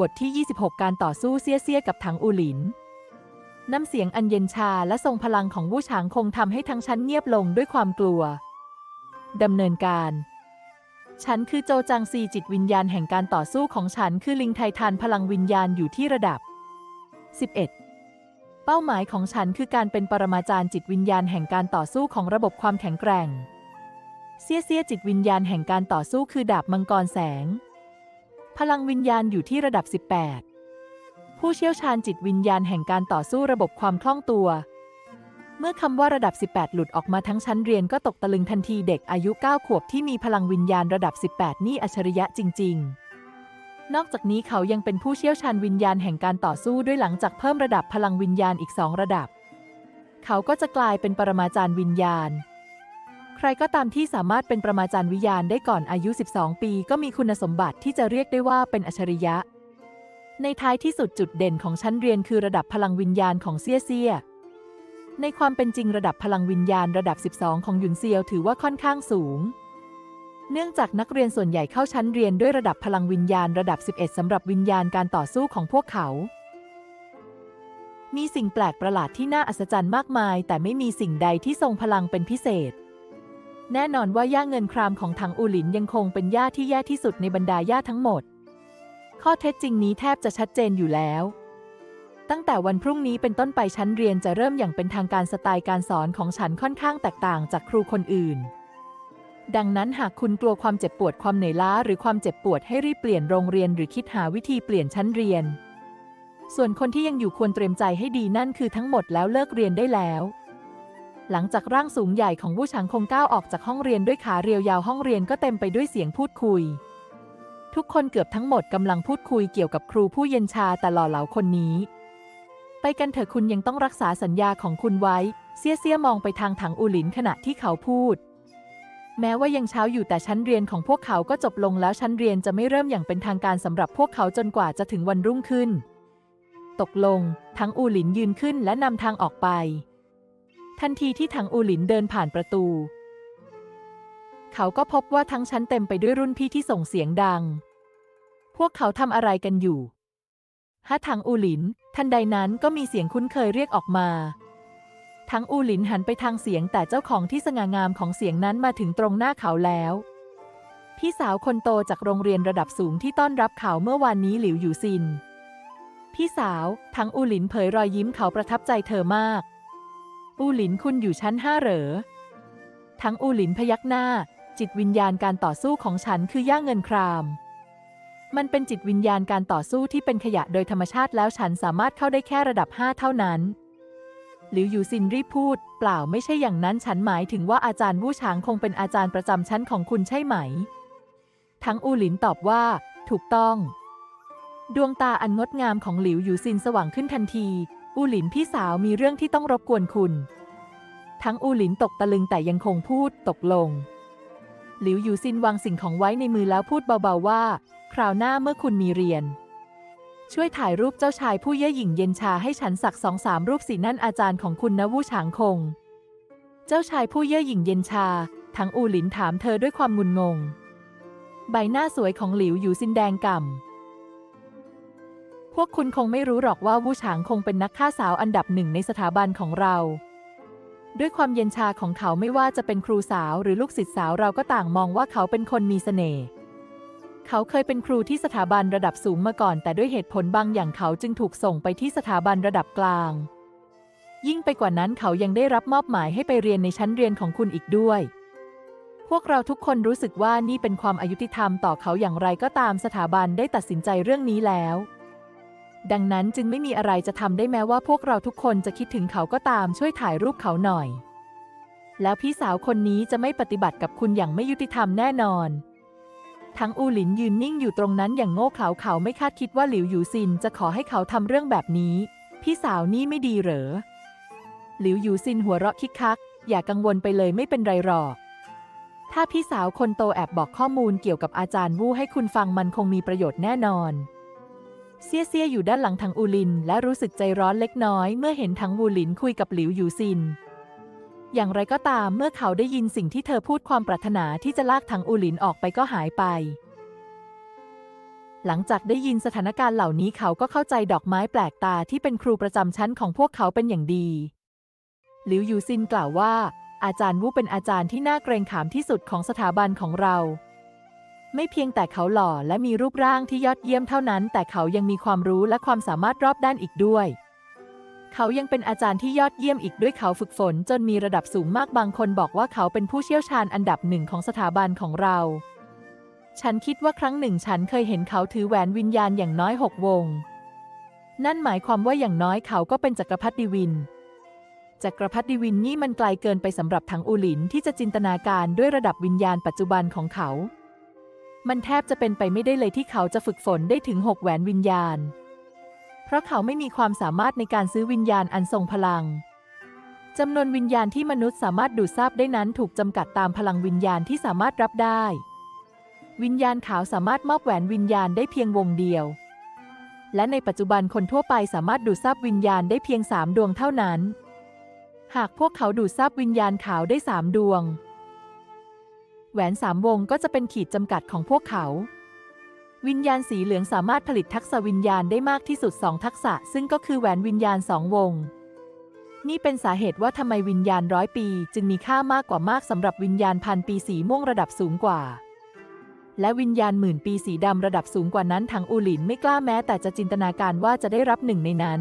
บทที่ 26 การต่อสู้เซี่ยเซี่ยกับถังอูหลิน น้ำเสียงอันเย็นชาและทรงพลังของวู้ฉางคงทำให้ทั้งชั้นเงียบลงด้วยความกลัว ดำเนินการ ฉันคือโจจางซีจิตวิญญาณแห่งการต่อสู้ของฉันคือลิงไททานพลังวิญญาณอยู่ที่ระดับ 11 เป้าหมายของฉันคือการเป็นปรมาจารย์จิตวิญญาณแห่งการต่อสู้ของระบบความแข็งแกร่งเซี่ยเซี่ยจิตวิญญาณแห่งการต่อสู้คือดาบมังกรแสง พลังวิญญาณอยู่ที่ระดับ 18 ผู้เชี่ยวชาญจิตวิญญาณแห่งการต่อสู้ระบบความคล่องตัว เมื่อคำว่าระดับ 18 หลุดออกมาทั้งชั้นเรียนก็ตกตะลึงทันทีเด็กอายุ 9 ขวบที่มีพลังวิญญาณระดับ 18 นี่อัจฉริยะจริง ๆ นอกจากนี้เขายังเป็นผู้เชี่ยวชาญวิญญาณแห่งการต่อสู้ด้วยหลังจากเพิ่มระดับพลังวิญญาณอีกสองระดับ เขาก็จะกลายเป็นปรมาจารย์วิญญาณ ใครก็ตามที่สามารถเป็นประมาจารย์วิญญาณได้ก่อนอายุ 12 ปี ก็มีคุณสมบัติที่จะเรียกได้ว่าเป็นอัจฉริยะ ในท้ายที่สุดจุดเด่นของชั้นเรียนคือระดับพลังวิญญาณของเซี่ยเซี่ยในความเป็นจริงระดับพลังวิญญาณระดับ 12 ของหยุนเซียวถือว่าค่อนข้างสูง เนื่องจากนักเรียนส่วนใหญ่เข้าชั้นเรียนด้วยระดับพลังวิญญาณระดับ 11สำหรับวิญญาณการต่อสู้ของพวกเขามีสิ่งแปลกประหลาดที่น่าอัศจรรย์มากมาย แต่ไม่มีสิ่งใดที่ทรงพลังเป็นพิเศษ แน่นอนว่าย่าเงินครามของถังอูหลินยังคงเป็นย่าที่แย่ที่สุดในบรรดาย่าทั้งหมด ข้อเท็จจริงนี้แทบจะชัดเจนอยู่แล้ว ตั้งแต่วันพรุ่งนี้เป็นต้นไปชั้นเรียนจะเริ่มอย่างเป็นทางการสไตล์การสอนของฉันค่อนข้างแตกต่างจากครูคนอื่น ดังนั้นหากคุณกลัวความเจ็บปวดความเหนื่อยล้า หรือความเจ็บปวดให้รีบเปลี่ยนโรงเรียนหรือคิดหาวิธีเปลี่ยนชั้นเรียน ส่วนคนที่ยังอยู่ควรเตรียมใจให้ดีนั่นคือทั้งหมดแล้วเลิกเรียนได้แล้ว หลังจากร่างสูงใหญ่ของวู้ฉางคงก้าวออกจากห้องเรียนด้วยขาเรียวยาวห้องเรียนก็เต็มไปด้วยเสียงพูดคุย ทุกคนเกือบทั้งหมดกำลังพูดคุยเกี่ยวกับครูผู้เย็นชาแต่หล่อเหลาคนนี้ ไปกันเถอะคุณยังต้องรักษาสัญญาของคุณไว้ เสียเสียมองไปทางถังอูหลินขณะที่เขาพูด แม้ว่ายังเช้าอยู่แต่ชั้นเรียนของพวกเขาก็จบลงแล้วชั้นเรียนจะไม่เริ่มอย่างเป็นทางการสำหรับพวกเขาจนกว่าจะถึงวันรุ่งขึ้น ตกลง ทั้งอูหลินยืนขึ้นและนำทางออกไป ทันทีที่ถังอูหลินเดินผ่านประตู เขาก็พบว่าทั้งชั้นเต็มไปด้วยรุ่นพี่ที่ส่งเสียงดัง พวกเขาทำอะไรกันอยู่ฮะถังอูหลิน ทันใดนั้นก็มีเสียงคุ้นเคยเรียกออกมาทั้งอูหลินหันไปทางเสียงแต่เจ้าของที่สง่างามของเสียงนั้นมาถึงตรงหน้าเขาแล้ว พี่สาวคนโตจากโรงเรียนระดับสูงที่ต้อนรับเขาเมื่อวานนี้หลิวอยู่ซิน พี่สาวทั้งอูหลินเผยรอยยิ้มเขาประทับใจเธอมาก อูหลินคุณอยู่ชั้นห้าเหรอ ทั้งอูหลินพยักหน้า จิตวิญญาณการต่อสู้ของฉันคือย่าเงินคราม มันเป็นจิตวิญญาณการต่อสู้ที่เป็นขยะโดยธรรมชาติแล้วฉันสามารถเข้าได้แค่ระดับ5เท่านั้น หลิวอยู่ซินรีบพูด เปล่าไม่ใช่อย่างนั้นฉันหมายถึงว่าอาจารย์วู้ฉางคงเป็นอาจารย์ประจำชั้นของคุณใช่ไหม ทั้งอูหลินตอบว่า ถูกต้อง ดวงตาอันงดงามของหลิวอยู่ซินสว่างขึ้นทันที อูหลินพี่สาวมีเรื่องที่ต้องรบกวนคุณ ทั้งอูหลินตกตะลึงแต่ยังคงพูดตกลง หลิวอยู่ซินวางสิ่งของไว้ในมือแล้วพูดเบาๆว่า คราวหน้าเมื่อคุณมีเรียน ช่วยถ่ายรูปเจ้าชายผู้เย่อหยิ่งเย็นชาให้ฉันสักสองสามรูปสินั่นอาจารย์ของคุณนะวู้ฉางคง เจ้าชายผู้เย่อหยิ่งเย็นชา ทั้งอูหลินถามเธอด้วยความงุนงง ใบหน้าสวยของหลิวอยู่ซินแดงก่ำ วกคุณคงไม่รู้หรอกว่าวูฉางคงเป็นนักฆ่าสาวอันดับหนึ่งในสถาบันของเรา ด้วยความเย็นชาของเขาไม่ว่าจะเป็นครูสาวหรือลูกศิษย์สาวเราก็ต่างมองว่าเขาเป็นคนมีเสน่ห์เขาเคยเป็นครูที่สถาบันระดับสูงมาก่อน แต่ด้วยเหตุผลบางอย่างเขาจึงถูกส่งไปที่สถาบันระดับกลาง ยิ่งไปกว่านั้นเขายังได้รับมอบหมายให้ไปเรียนในชั้นเรียนของคุณอีกด้วย พวกเราทุกคนรู้สึกว่านี่เป็นความอายุติธรรมต่อเขาอย่างไรก็ตามสถาบันได้ตัดสินใจเรื่องนี้แล้ว ดังนั้นจึงไม่มีอะไรจะทำได้แม้ว่าพวกเราทุกคนจะคิดถึงเขาก็ตามช่วยถ่ายรูปเขาหน่อย แล้วพี่สาวคนนี้จะไม่ปฏิบัติกับคุณอย่างไม่ยุติธรรมแน่นอน ทั้งอูหลินยืนนิ่งอยู่ตรงนั้นอย่างโง่เขลาเขาไม่คาดคิดว่าหลิวหยูซินจะขอให้เขาทำเรื่องแบบนี้ พี่สาวนี่ไม่ดีเหรอ หลิวหยูซินหัวเราะคิกคัก อย่ากังวลไปเลยไม่เป็นไรหรอกถ้าพี่สาวคนโตแอบบอกข้อมูลเกี่ยวกับอาจารย์วู้ให้คุณฟังมันคงมีประโยชน์แน่นอน เซียเซียอยู่ด้านหลังทังอูลิน และรู้สึกใจร้อนเล็กน้อยเมื่อเห็นทังวูหลินคุยกับหลิวหยูซิน อย่างไรก็ตามเมื่อเขาได้ยินสิ่งที่เธอพูดความปรารถนาที่จะลากทังอูหลินออกไปก็หายไป หลังจากได้ยินสถานการณ์เหล่านี้เขาก็เข้าใจดอกไม้แปลกตาที่เป็นครูประจำชั้นของพวกเขาเป็นอย่างดี หลิวหยูซินกล่าวว่า อาจารย์วูเป็นอาจารย์ที่น่าเกรงขามที่สุดของสถาบันของเรา ไม่เพียงแต่เขาหล่อและมีรูปร่างที่ยอดเยี่ยมเท่านั้น แต่เขายังมีความรู้และความสามารถรอบด้านอีกด้วย เขายังเป็นอาจารย์ที่ยอดเยี่ยมอีกด้วยเขาฝึกฝน จนมีระดับสูงมากบางคนบอกว่าเขาเป็นผู้เชี่ยวชาญอันดับหนึ่งของสถาบันของเรา ฉันคิดว่าครั้งหนึ่งฉันเคยเห็นเขาถือแหวนวิญญาณอย่างน้อยหกวง นั่นหมายความว่าอย่างน้อยเขาก็เป็นจักรพรรดิวินจักรพรรดิวินนี่มันไกลเกินไปสำหรับถังอูหลินที่จะจินตนาการด้วยระดับวิญญาณปัจจุบันของเขา มันแทบจะเป็นไปไม่ได้เลยที่เขาจะฝึกฝนได้ถึงหกแหวนวิญญาณ เพราะเขาไม่มีความสามารถในการซื้อวิญญาณอันทรงพลังจำนวนวิญญาณที่มนุษย์สามารถดูดซาบได้นั้นถูกจำกัดตามพลังวิญญาณที่สามารถรับได้ วิญญาณขาวสามารถมอบแหวนวิญญาณได้เพียงวงเดียว และในปัจจุบันคนทั่วไปสามารถดูดซาบวิญญาณได้เพียงสามดวงเท่านั้น หากพวกเขาดูดซาบวิญญาณขาวได้สามดวง หวนสามวงก็จะเป็นขีดจำกัดของพวกเขา วิญญาณสีเหลืองสามารถผลิตทักษะวิญญาณได้มากที่สุดสองทักษะ ซึ่งก็คือแหวนวิญญาณสองวง นี่เป็นสาเหตุว่าทำไมวิญญาณร้อยปี จึงมีค่ามากกว่ามากสำหรับวิญญาณพันปีสีม่วงระดับสูงกว่า และวิญญาณหมื่นปีสีดำระดับสูงกว่านั้นทางอูหลินไม่กล้าแม้แต่จะจินตนาการว่าจะได้รับหนึ่งในนั้น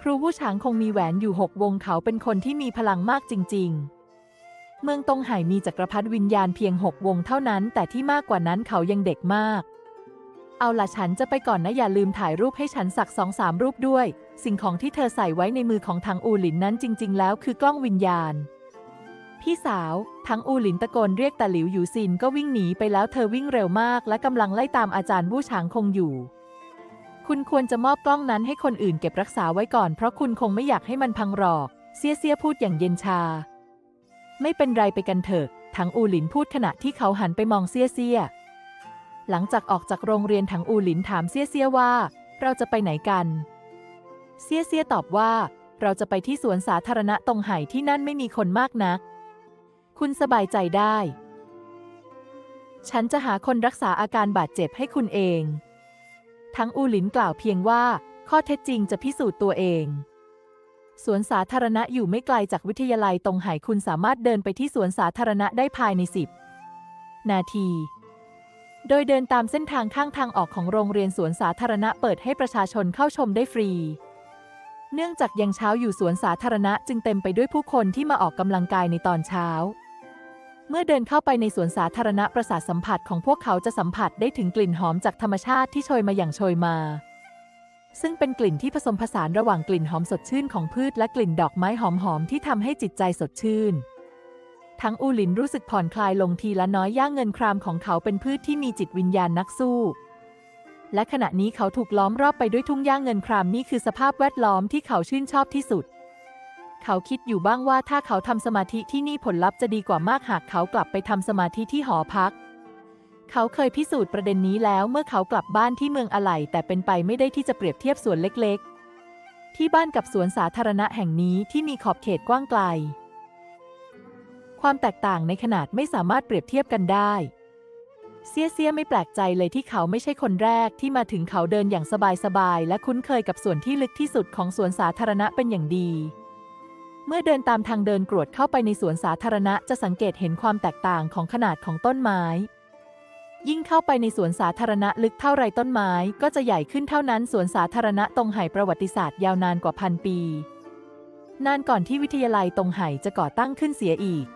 ครูผู้ช้างคงมีแหวนอยู่หกวงเขาเป็นคนที่มีพลังมากจริง ๆ เมืองตงไหมีจักรพรรดิวิญญาณเพียงหกวงเท่านั้น แต่ที่มากกว่านั้นเขายังเด็กมาก เอาล่ะฉันจะไปก่อนนะอย่าลืมถ่ายรูปให้ฉันสักสองสามรูปด้วย สิ่งของที่เธอใส่ไว้ในมือของทางอูหลินนั้นจริง ๆ แล้วคือกล้องวิญญาณ พี่สาว ทั้งอูหลินตะโกนเรียกแต่หลิวหยูซินก็วิ่งหนีไปแล้วเธอวิ่งเร็วมาก และกำลังไล่ตามอาจารย์วู้ฉางคงอยู่คุณควรจะมอบกล้องนั้นให้คนอื่นเก็บรักษาไว้ก่อนเพราะคุณคงไม่อยากให้มันพังหรอก เสียเสียพูดอย่างเย็นชา ไม่เป็นไรไปกันเถอะ ถังอูหลินพูดขณะที่เขาหันไปมองเสียเสียหลังจากออกจากโรงเรียนถังอูหลินถามเสียเสียว่า เราจะไปไหนกันเสียเสียตอบว่า เราจะไปที่สวนสาธารณะตรงไห่ที่นั่นไม่มีคนมากนัก คุณสบายใจได้ ฉันจะหาคนรักษาอาการบาดเจ็บให้คุณเอง ทั้งอูหลินกล่าวเพียงว่า ข้อเท็จจริงจะพิสูจน์ตัวเอง สวนสาธารณะอยู่ไม่ไกลจากวิทยาลัยตรงไหคุณสามารถเดินไปที่สวนสาธารณะได้ภายในสิบนาที โดยเดินตามเส้นทางข้างทางออกของโรงเรียนสวนสาธารณะเปิดให้ประชาชนเข้าชมได้ฟรี เนื่องจากยังเช้าอยู่สวนสาธารณะจึงเต็มไปด้วยผู้คนที่มาออกกำลังกายในตอนเช้า เมื่อเดินเข้าไปในสวนสาธารณะประสาทสัมผัสของพวกเขาจะสัมผัสได้ถึงกลิ่นหอมจากธรรมชาติที่โชยมาอย่างโชยมา ซึ่งเป็นกลิ่นที่ผสมผสานระหว่างกลิ่นหอมสดชื่นของพืชและกลิ่นดอกไม้หอมๆที่ทำให้จิตใจสดชื่น ทั้งอูหลินรู้สึกผ่อนคลายลงทีละน้อยย่างเงินครามของเขาเป็นพืชที่มีจิตวิญญาณนักสู้ และขณะนี้เขาถูกล้อมรอบไปด้วยทุ่งย่างเงินครามนี่คือสภาพแวดล้อมที่เขาชื่นชอบที่สุด เขาคิดอยู่บ้างว่าถ้าเขาทำสมาธิที่นี่ผลลัพธ์จะดีกว่ามากหากเขากลับไปทำสมาธิที่หอพัก เขาเคยพิสูจน์ประเด็นนี้แล้วเมื่อเขากลับบ้านที่เมืองอะไหล่แต่เป็นไปไม่ได้ที่จะเปรียบเทียบสวนเล็กๆ ที่บ้านกับสวนสาธารณะแห่งนี้ที่มีขอบเขตกว้างไกล ความแตกต่างในขนาดไม่สามารถเปรียบเทียบกันได้ เซียเซียไม่แปลกใจเลยที่เขาไม่ใช่คนแรกที่มาถึงเขาเดินอย่างสบายๆและคุ้นเคยกับส่วนที่ลึกที่สุดของสวนสาธารณะเป็นอย่างดีเมื่อเดินตามทางเดินกรวดเข้าไปในสวนสาธารณะจะสังเกตเห็นความแตกต่างของขนาดของต้นไม้ ยิ่งเข้าไปในสวนสาธารณะลึกเท่าไรต้นไม้ก็จะใหญ่ขึ้นเท่านั้นสวนสาธารณะตรงไหประวัติศาสตร์ยาวนานกว่าพันปี นานก่อนที่วิทยาลัยตรงไหจะก่อตั้งขึ้นเสียอีก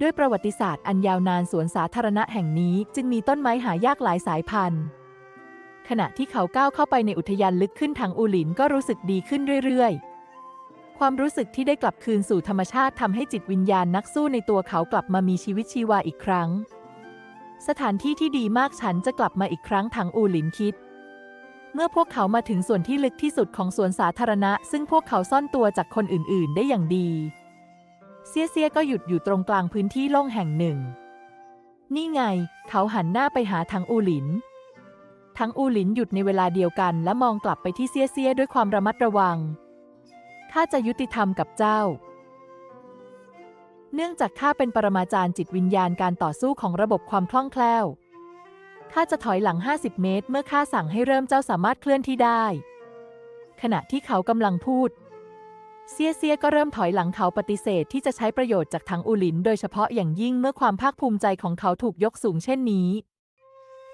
ด้วยประวัติศาสตร์อันยาวนานสวนสาธารณะแห่งนี้จึงมีต้นไม้หายากหลายสายพันธุ์ ขณะที่เขาก้าวเข้าไปในอุทยานลึกขึ้นทางอูหลินก็รู้สึกดีขึ้นเรื่อยๆความรู้สึกที่ได้กลับคืนสู่ธรรมชาติทำให้จิตวิญญาณนักสู้ในตัวเขากลับมามีชีวิตชีวาอีกครั้ง สถานที่ที่ดีมากฉันจะกลับมาอีกครั้งทางอูหลินคิด เมื่อพวกเขามาถึงส่วนที่ลึกที่สุดของสวนสาธารณะ ซึ่งพวกเขาซ่อนตัวจากคนอื่น ๆ ได้อย่างดี เซียเซียก็หยุดอยู่ตรงกลางพื้นที่โล่งแห่งหนึ่ง นี่ไง เขาหันหน้าไปหาทางอูหลินทั้งอูหลินหยุดในเวลาเดียวกันและมองกลับไปที่เซียเซียด้วยความระมัดระวัง ข้าจะยุติธรรมกับเจ้า เนื่องจากข้าเป็นปรมาจารย์จิตวิญญาณการต่อสู้ของระบบความคล่องแคล่ว ข้าจะถอยหลัง 50 เมตร เมื่อข้าสั่งให้เริ่มเจ้าสามารถเคลื่อนที่ได้ ขณะที่เขากำลังพูด เซียเซียก็เริ่มถอยหลังเขาปฏิเสธที่จะใช้ประโยชน์จากถังอูหลิน โดยเฉพาะอย่างยิ่งเมื่อความภาคภูมิใจของเขาถูกยกสูงเช่นนี้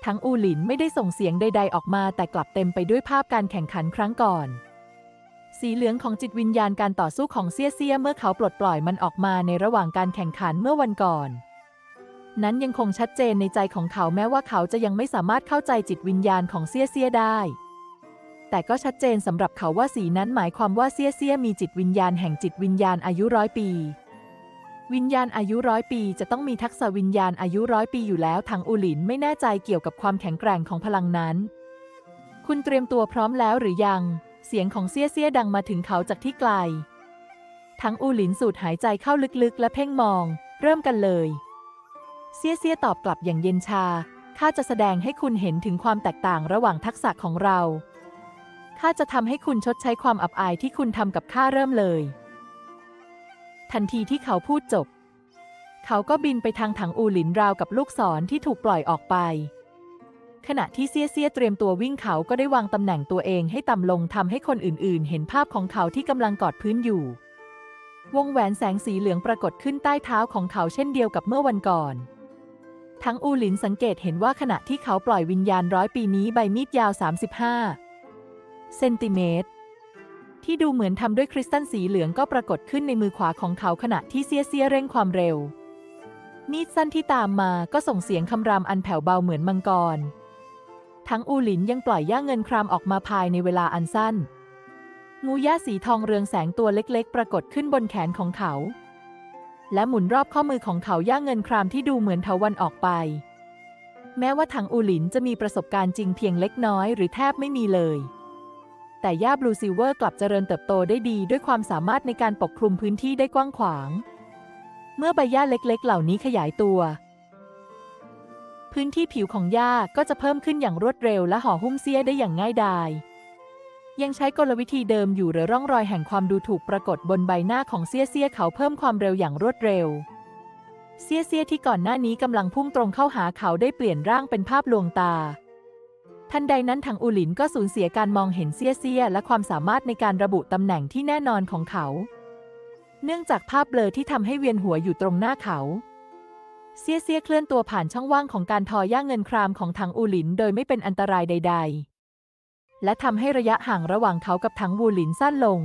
ทั้งอูหลินไม่ได้ส่งเสียงใด ๆ ออกมา แต่กลับเต็มไปด้วยภาพการแข่งขันครั้งก่อน สีเหลืองของจิตวิญญาณการต่อสู้ของเซียเซียเมื่อเขาปลดปล่อยมันออกมาในระหว่างการแข่งขันเมื่อวันก่อน นั้นยังคงชัดเจนในใจของเขาแม้ว่าเขาจะยังไม่สามารถเข้าใจจิตวิญญาณของเซียเซียได้ แต่ก็ชัดเจนสำหรับเขาว่าสีนั้นหมายความว่าเซียเซียมีจิตวิญญาณแห่งจิตวิญญาณอายุร้อยปี วิญญาณอายุร้อยปีจะต้องมีทักษะวิญญาณอายุร้อยปีอยู่แล้วทางอูหลินไม่แน่ใจเกี่ยวกับความแข็งแกร่งของพลังนั้น คุณเตรียมตัวพร้อมแล้วหรือยัง เสียงของเซียเซียดังมาถึงเขาจากที่ไกล ทั้งอูหลินสูดหายใจเข้าลึกๆ และเพ่งมอง เริ่มกันเลย เซียเซียตอบกลับอย่างเย็นชา ข้าจะแสดงให้คุณเห็นถึงความแตกต่างระหว่างทักษะของเรา ข้าจะทำให้คุณชดใช้ความอับอายที่คุณทำกับข้าเริ่มเลย ทันทีที่เขาพูดจบ เขาก็บินไปทางถังอูหลินราวกับลูกศรที่ถูกปล่อยออกไป ขณะที่เซียเซียเตรียมตัววิ่งเขาก็ได้วางตำแหน่งตัวเองให้ต่ำลงทำให้คนอื่นๆ เห็นภาพของเขาที่กำลังกอดพื้นอยู่ วงแหวนแสงสีเหลืองปรากฏขึ้นใต้เท้าของเขาเช่นเดียวกับเมื่อวันก่อน ทั้งอูหลินสังเกตเห็นว่าขณะที่เขาปล่อยวิญญาณร้อยปีนี้ใบมีดยาว 35 เซนติเมตรที่ดูเหมือนทำด้วยคริสตัลสีเหลืองก็ปรากฏขึ้นในมือขวาของเขาขณะที่เซียเซียเร่งความเร็วมีดสั้นที่ตามมาก็ส่งเสียงคำรามอันแผ่วเบาเหมือนมังกร ทั้งอูหลินยังปล่อยย่าเงินครามออกมาภายในเวลาอันสั้น งูย่าสีทองเรืองแสงตัวเล็กๆ ปรากฏขึ้นบนแขนของเขา และหมุนรอบข้อมือของเขาย่าเงินครามที่ดูเหมือนเถาวันออกไป แม้ว่าถังอูหลินจะมีประสบการณ์จริงเพียงเล็กน้อยหรือแทบไม่มีเลย แต่ย่าบลูซิเวอร์กลับเจริญเติบโตได้ดีด้วยความสามารถในการปกคลุมพื้นที่ได้กว้างขวาง เมื่อใบหญ้าเล็กๆ เหล่านี้ขยายตัว พื้นที่ผิวของหญ้าก็จะเพิ่มขึ้นอย่างรวดเร็วและห่อหุ้มเสี้ยได้อย่างง่ายดาย ยังใช้กลวิธีเดิมอยู่หรือร่องรอยแห่งความดูถูกปรากฏบนใบหน้าของเซียเซียเขาเพิ่มความเร็วอย่างรวดเร็วเซียเซียที่ก่อนหน้านี้กำลังพุ่งตรงเข้าหาเขาได้เปลี่ยนร่างเป็นภาพลวงตา ทันใดนั้นทางอูหลินก็สูญเสียการมองเห็นเซียเซียและความสามารถในการระบุตำแหน่งที่แน่นอนของเขา เนื่องจากภาพเบลอที่ทำให้เวียนหัวอยู่ตรงหน้าเขา เซียเซียเคลื่อนตัวผ่านช่องว่างของการทอย่างเงินครามของทางอูหลินโดยไม่เป็นอันตรายใด ๆ และทำให้ระยะห่างระหว่างเขากับทางวูหลินสั้นลง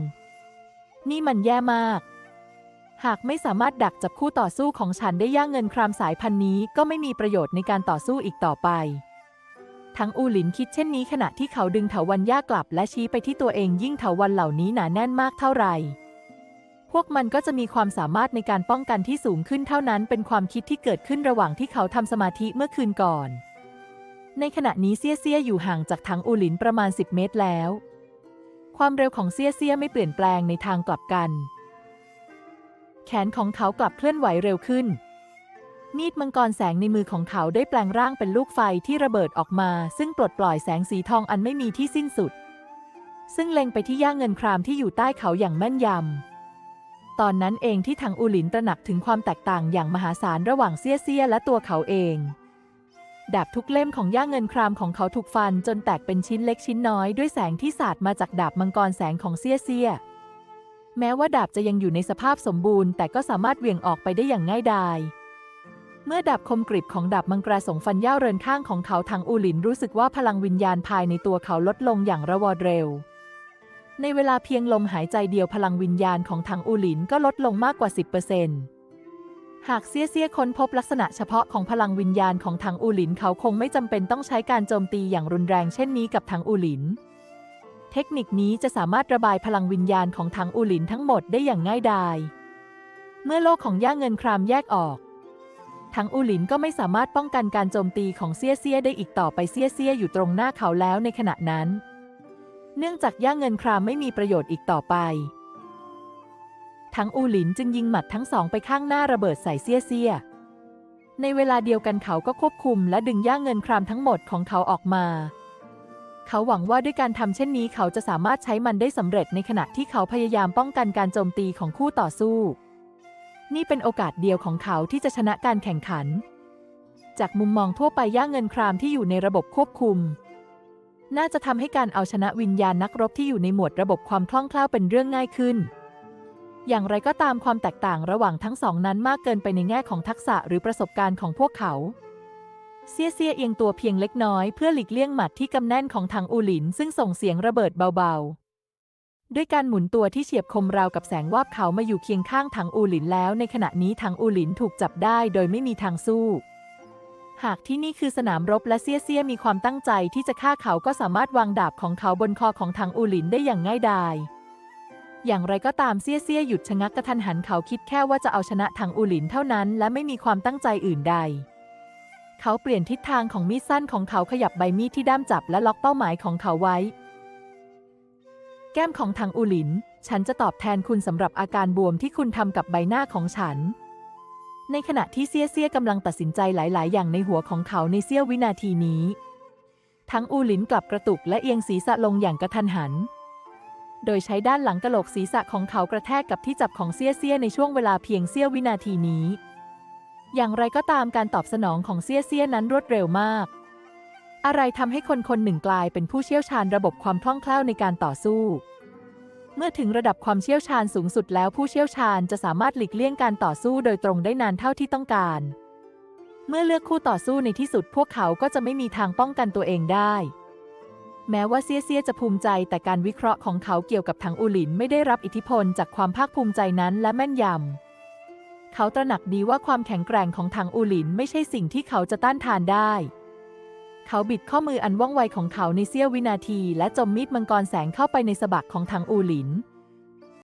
นี่มันแย่มาก หากไม่สามารถดักจับคู่ต่อสู้ของฉันได้ย่างเงินครามสายพันธุ์นี้ก็ไม่มีประโยชน์ในการต่อสู้อีกต่อไป ทั้งอูหลินคิดเช่นนี้ขณะที่เขาดึงเถาวันย่ากลับและชี้ไปที่ตัวเองยิ่งเถาวันเหล่านี้หนาแน่นมากเท่าไหร่ พวกมันก็จะมีความสามารถในการป้องกันที่สูงขึ้นเท่านั้น เป็นความคิดที่เกิดขึ้นระหว่างที่เขาทำสมาธิเมื่อคืนก่อน ในขณะนี้เซียเซียอยู่ห่างจากถังอูหลินประมาณ 10 เมตรแล้ว ความเร็วของเซียเซียไม่เปลี่ยนแปลงในทางกลับกัน แขนของเขากลับเคลื่อนไหวเร็วขึ้น มีดมังกรแสงในมือของเขาได้แปลงร่างเป็นลูกไฟที่ระเบิดออกมา ซึ่งปลดปล่อยแสงสีทองอันไม่มีที่สิ้นสุด ซึ่งเล็งไปที่ย่าเงินครามที่อยู่ใต้เขาอย่างแม่นยำ ตอนนั้นเองที่ทางอูหลินตระหนักถึงความแตกต่างอย่างมหาศาลระหว่างเซียเซียและตัวเขาเอง ดาบทุกเล่มของย่าเงินครามของเขาถูกฟันจนแตกเป็นชิ้นเล็กชิ้นน้อยด้วยแสงที่สาดมาจากดาบมังกรแสงของเซียเซียแม้ว่าดาบจะยังอยู่ในสภาพสมบูรณ์ แต่ก็สามารถเหวี่ยงออกไปได้อย่างง่ายดาย เมื่อดาบคมกริบของดาบมังกรสงฟันย่าเรินข้างของเขาทางอูหลินรู้สึกว่าพลังวิญญาณภายในตัวเขาลดลงอย่างระวอดเร็ว ในเวลาเพียงลมหายใจเดียวพลังวิญญาณของทางอูหลินก็ลดลงมากกว่า 10%หากเซียเซียค้นพบลักษณะเฉพาะของพลังวิญญาณของทางอูหลินเขาคงไม่จำเป็นต้องใช้การโจมตีอย่างรุนแรงเช่นนี้กับทางอูหลิน เทคนิคนี้จะสามารถระบายพลังวิญญาณของทางอูหลินทั้งหมดได้อย่างง่ายดาย เมื่อโลกของย่าเงินครามแยกออกทางอูหลินก็ไม่สามารถป้องกันการโจมตีของเซียเซียได้อีกต่อไปเซียเซียอยู่ตรงหน้าเขาแล้วในขณะนั้น เนื่องจากย่าเงินครามไม่มีประโยชน์อีกต่อไป ทั้งอูหลินจึงยิงหมัดทั้งสองไปข้างหน้าระเบิดใส่เซียเซียในเวลาเดียวกันเขาก็ควบคุมและดึงย่าเงินครามทั้งหมดของเขาออกมา เขาหวังว่าด้วยการทำเช่นนี้เขาจะสามารถใช้มันได้สำเร็จในขณะที่เขาพยายามป้องกันการโจมตีของคู่ต่อสู้ นี่เป็นโอกาสเดียวของเขาที่จะชนะการแข่งขัน จากมุมมองทั่วไปย่าเงินครามที่อยู่ในระบบควบคุม น่าจะทำให้การเอาชนะวิญญาณนักรบที่อยู่ในหมวดระบบความคล่องแคล่วเป็นเรื่องง่ายขึ้น อย่างไรก็ตามความแตกต่างระหว่างทั้งสองนั้นมากเกินไปในแง่ของทักษะหรือประสบการณ์ของพวกเขาเซียเซียเอียงตัวเพียงเล็กน้อยเพื่อหลีกเลี่ยงหมัดที่กำแน่นของทางอูหลิน ซึ่งส่งเสียงระเบิดเบาๆ ด้วยการหมุนตัวที่เฉียบคมราวกับแสงวาบเขามาอยู่เคียงข้างทางอูหลินแล้ว ในขณะนี้ทางอูหลินถูกจับได้โดยไม่มีทางสู้ หากที่นี่คือสนามรบและเซียเซียมีความตั้งใจที่จะฆ่าเขาก็สามารถวางดาบของเขาบนคอของทางอูหลินได้อย่างง่ายดาย อย่างไรก็ตามเซียเซียหยุดชะงักกระทันหันเขาคิดแค่ว่าจะเอาชนะทางอูหลินเท่านั้น และไม่มีความตั้งใจอื่นใด เขาเปลี่ยนทิศทางของมีดสั้นของเขาขยับใบมีดที่ด้ามจับและล็อกเป้าหมายของเขาไว้ แก้มของทางอูหลิน ฉันจะตอบแทนคุณสำหรับอาการบวมที่คุณทำกับใบหน้าของฉัน ในขณะที่เซียเซียกำลังตัดสินใจหลาย ๆ อย่างในหัวของเขาในเสี้ยววินาทีนี้ ทั้งอูหลินกลับกระตุกและเอียงศีรษะลงอย่างกระทันหัน โดยใช้ด้านหลังกระโหลกศีรษะของเขากระแทกกับที่จับของเซียเซียในช่วงเวลาเพียงเสี้ยววินาทีนี้ อย่างไรก็ตามการตอบสนองของเซียเซียนั้นรวดเร็วมาก อะไรทำให้คนคนหนึ่งกลายเป็นผู้เชี่ยวชาญระบบความคล่องแคล่วในการต่อสู้ เมื่อถึงระดับความเชี่ยวชาญสูงสุดแล้วผู้เชี่ยวชาญจะสามารถหลีกเลี่ยงการต่อสู้โดยตรงได้นานเท่าที่ต้องการ เมื่อเลือกคู่ต่อสู้ในที่สุดพวกเขาก็จะไม่มีทางป้องกันตัวเองได้ แม้ว่าเซียเซียจะภูมิใจแต่การวิเคราะห์ของเขาเกี่ยวกับทางอูหลินไม่ได้รับอิทธิพลจากความภาคภูมิใจนั้นและแม่นยำ เขาตระหนักดีว่าความแข็งแกร่งของทางอูหลินไม่ใช่สิ่งที่เขาจะต้านทานได้ เขาบิดข้อมืออันว่องไวของเขาในเสี้ยววินาที และจมมีดมังกรแสงเข้าไปในสะบักของทางอูหลิน